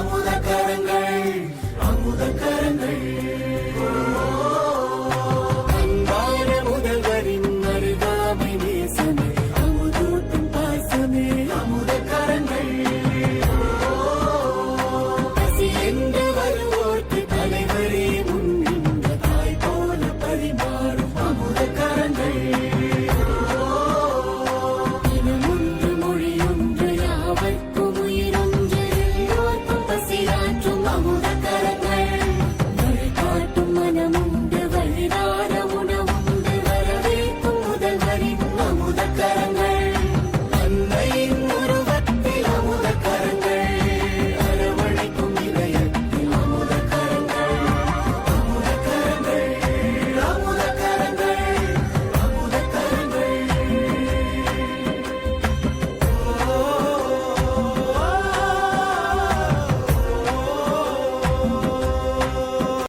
அமுத கரங்கள் அமுத கரங்கள் அன்பான முதல்வரின் அருகாமை நேசமே அமுதூட்டும் பாசமே அமுத கரங்கள் பசி என்று வருவோர்க்கு தலைவரே முன்னின்ற தாய் போல பரிமாறும்